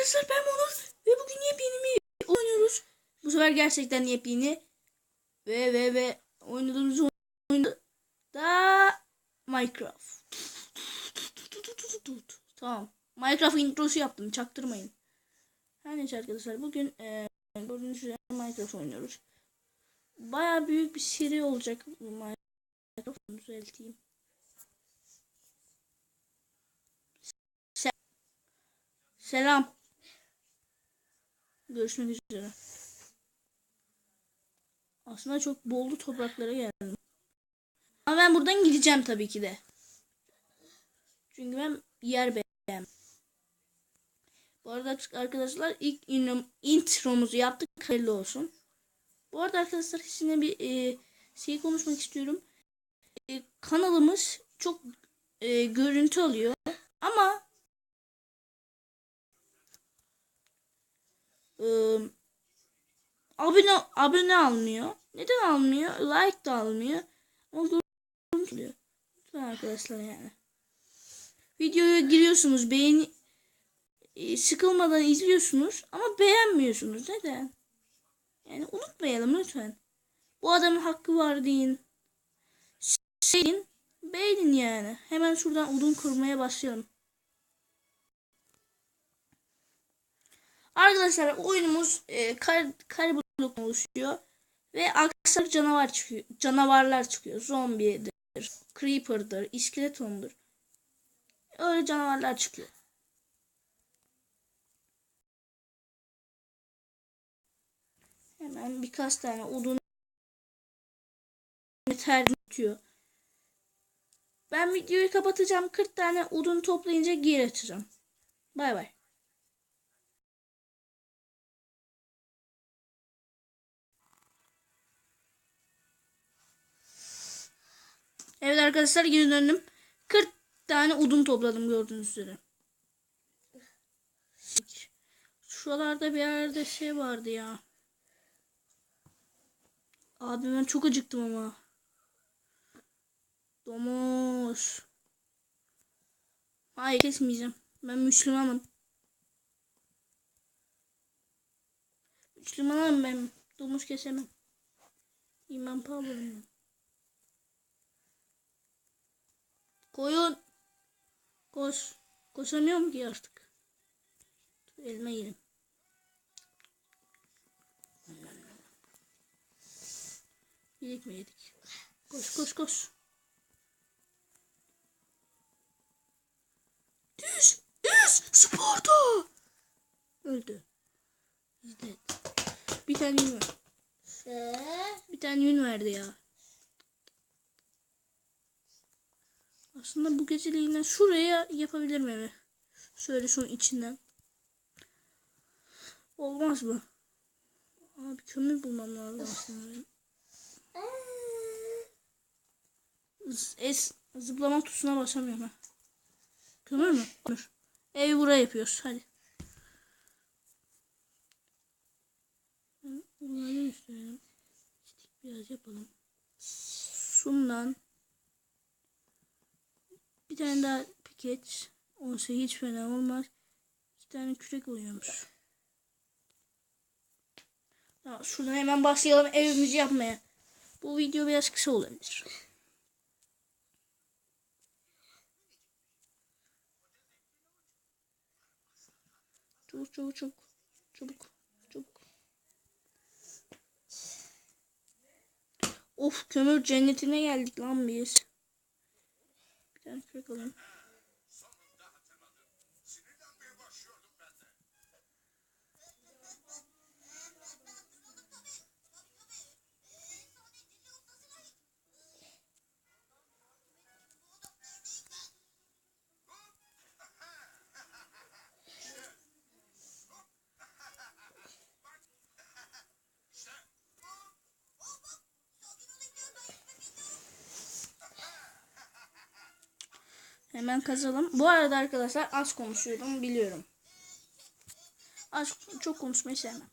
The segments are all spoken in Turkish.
arkadaşlar ben Onur ve bugün yepyeni bir oynuyoruz. Bu sefer gerçekten yepyeni. Ve ve ve oynadığımız oyun da Minecraft. Tamam. Minecraft introsu yaptım çaktırmayın. Her neyse arkadaşlar bugün e, gördüğünüz üzere Minecraft oynuyoruz. Baya büyük bir seri olacak bu Minecraft'ı düzelteyim. Selam. Görüşmek üzere. Aslında çok bollu topraklara geldim. Ama ben buradan gideceğim tabii ki de. Çünkü ben yer beğendim. Bu arada arkadaşlar ilk intromuzu yaptık. Hayırlı olsun. Bu arada arkadaşlar sizinle bir e, şey konuşmak istiyorum. E, kanalımız çok e, görüntü alıyor. Ama Iı, abone abone almıyor. Neden almıyor? Like da almıyor. Ama görüntülüyor. Lütfen arkadaşlar yani. Videoya giriyorsunuz. Beğeni e, sıkılmadan izliyorsunuz ama beğenmiyorsunuz. Neden? Yani unutmayalım lütfen. Bu adamın hakkı var deyin. Şeyin beğenin yani. Hemen şuradan odun kurmaya başlayalım. Arkadaşlar oyunumuz e, kar, bloktan oluşuyor. Ve aksar canavar çıkıyor. Canavarlar çıkıyor. Zombidir, creeper'dır, iskeletondur. Öyle canavarlar çıkıyor. Hemen birkaç tane odun yeter bitiyor. Ben videoyu kapatacağım. 40 tane odun toplayınca geri açacağım. Bay bay. Evet arkadaşlar geri döndüm. 40 tane odun topladım gördüğünüz üzere. Şuralarda bir yerde şey vardı ya. Abi ben çok acıktım ama. Domuz. Hayır kesmeyeceğim. Ben Müslümanım. Müslümanım ben. Domuz kesemem. İman pahalıyım. Koyun. Koş. Koşamıyorum ki artık. Dur, elime yerim. Yedik mi yedik? Koş koş koş. Düz. Düz. Sparta. Öldü. İzlet. Bir tane yün ver. Bir tane yün verdi ya. Aslında bu geceliğinden şuraya yapabilirim evi. Şöyle şunun içinden. Olmaz mı? Abi kömür bulmam lazım aslında. Es zıplama tuşuna basamıyorum ha. Kömür mü? Kömür. Evi buraya yapıyoruz. Hadi. Bunları üstüne biraz yapalım. Sundan bir tane daha piket olsa hiç fena olmaz. İki tane kürek oluyormuş. Tamam, şuradan hemen başlayalım evimizi yapmaya. Bu video biraz kısa olabilir. Çabuk çabuk çabuk. Çabuk çabuk. Of kömür cennetine geldik lan biz. Bir tane Hemen kazalım. Bu arada arkadaşlar az konuşuyorum biliyorum. Az çok konuşmayı sevmem.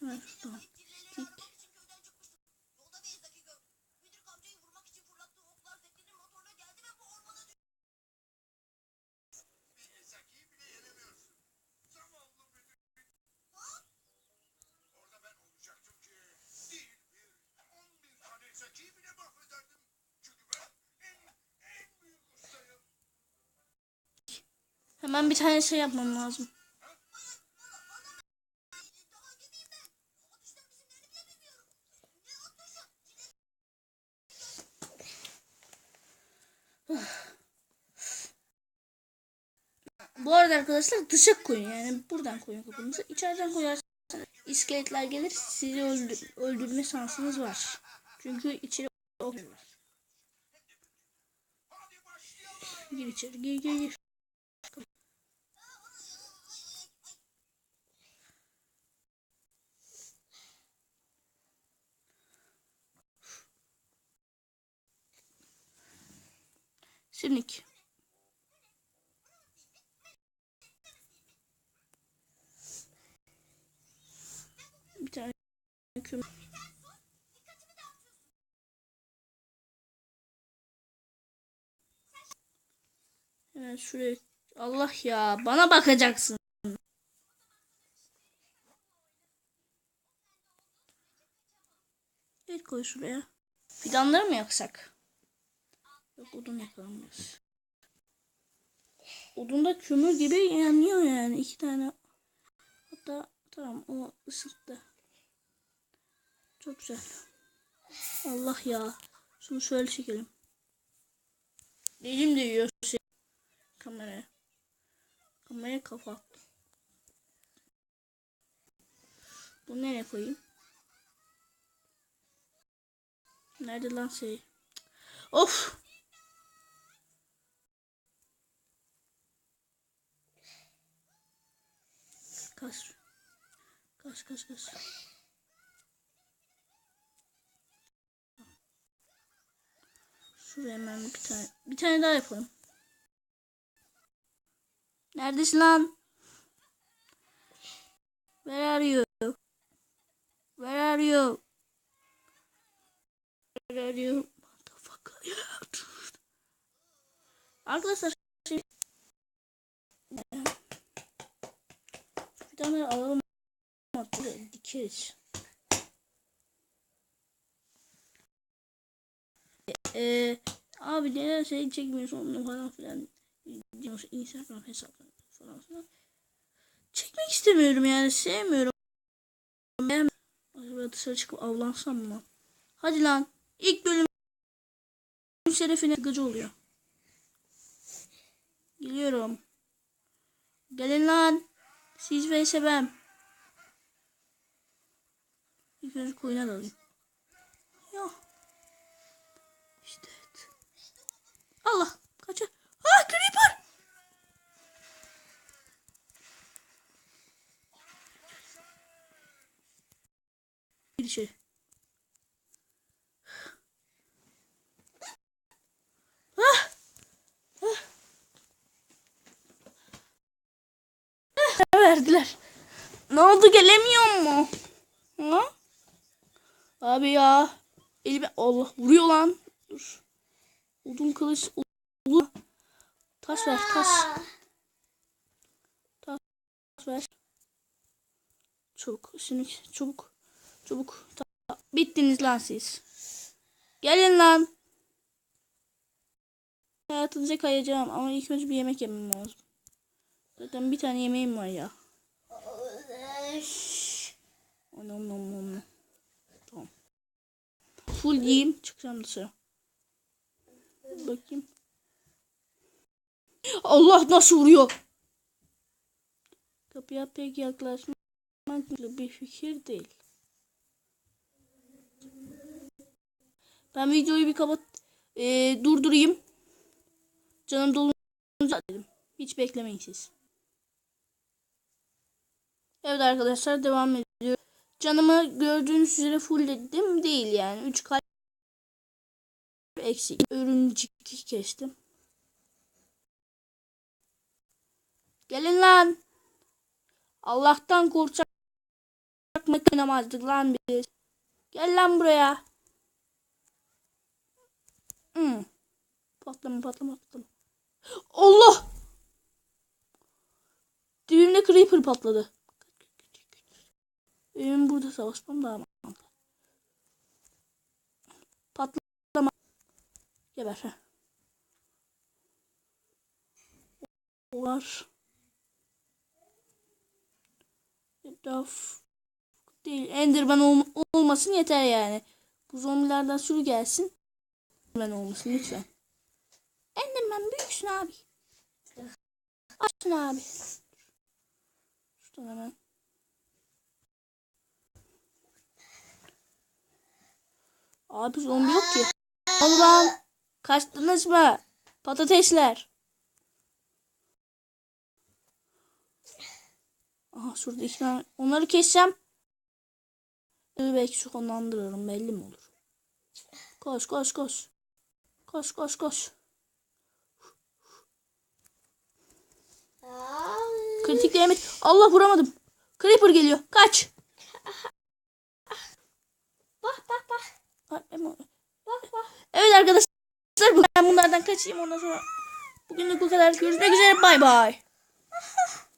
Hemen şuradan. Tik. Orada ben olacaktım ki değil bir, on bin tane zekiyi bile mahvederdim. Çünkü ben en, en büyük ustayım. Hemen bir tane şey yapmam lazım. Bu arada arkadaşlar dışa koyun yani buradan koyun kapınızı. İçeriden koyarsanız iskeletler gelir sizi öldür öldürme şansınız var. Çünkü içeri ok var. Gir içeri gir gir gir. Şimdi bir tane küm Hemen şuraya Allah ya bana bakacaksın. Evet koy şuraya. Fidanları mı yaksak? Yok odun yakalım biraz. Odunda kömür gibi yanıyor yani iki tane. Hatta tamam o ısıttı. Çok güzel. Allah ya. Şunu şöyle çekelim. Elim değiyor şey. Kameraya. Kameraya attım. Bunu nereye koyayım? Nerede lan şey? Of! Kaç. Kaç kaç kaç. Şuraya hemen bir tane bir tane daha yapalım. Neredesin lan? Where are you? Where are you? Where are you? Motherfucker. Arkadaşlar şey... tane alalım. Dikeriz. Ee, abi neden şey çekmiyorsun onu falan filan. Diyorsun, Instagram hesapları falan filan. Çekmek istemiyorum yani sevmiyorum. Ben acaba dışarı çıkıp avlansam mı? Hadi lan. İlk bölüm şerefine gıcı oluyor. Geliyorum. Gelin lan. Siz ve sebem. İlk önce koyuna dalayım. Ya. İşte. Allah. Kaçır. Ah creeper. Gir içeri. Ah! Ah! Verdiler. Ne oldu gelemiyor mu? Ha? Abi ya. Elime Allah vuruyor lan. Dur. Odun kılıç. Olur. Taş ver taş. Taş ver. Çabuk. Şimdi çabuk. Çabuk. Ta- Bittiniz lan siz. Gelin lan. Hayatınıza kayacağım ama ilk önce bir yemek yemem lazım. Zaten bir tane yemeğim var ya. Anam nam nam nam. Tamam. Full yiyeyim çıkacağım dışarı. Bakayım. Allah nasıl vuruyor? Kapıya pek yaklaşmak bir fikir değil. Ben videoyu bir kapat eee, durdurayım. Canım dolunca dedim. Hiç beklemeyin siz. Evet arkadaşlar devam ediyor. Canımı gördüğünüz üzere fullledim değil yani. 3 kalp eksik. Örümcek kestim. Gelin lan. Allah'tan korkacak mı? oynamazdık lan biz. Gel lan buraya. Hmm. Patlama patlama patlama. Allah! Dibimde creeper patladı. Benim burada savaşmam daha mantıklı. Patlama. Geber. heh. Var. Etraf değil. Enderman ol- olmasın yeter yani. Bu zombilerden sürü gelsin. Enderman olmasın lütfen. Enderman büyüksün abi. Açsın abi. Şuradan hemen. Abi zombi yok ki. Allah'ım. Kaçtınız mı? Patatesler. Aha şurada iki tane. Onları kessem. evi belki sonlandırırım belli mi olur? Koş koş koş. Koş koş koş. Kritik yemek. Allah vuramadım. Creeper geliyor. Kaç. Bak bak bak. Evet arkadaşlar ben bunlardan kaçayım ondan sonra bugünlük bu kadar. Görüşmek üzere bay bay.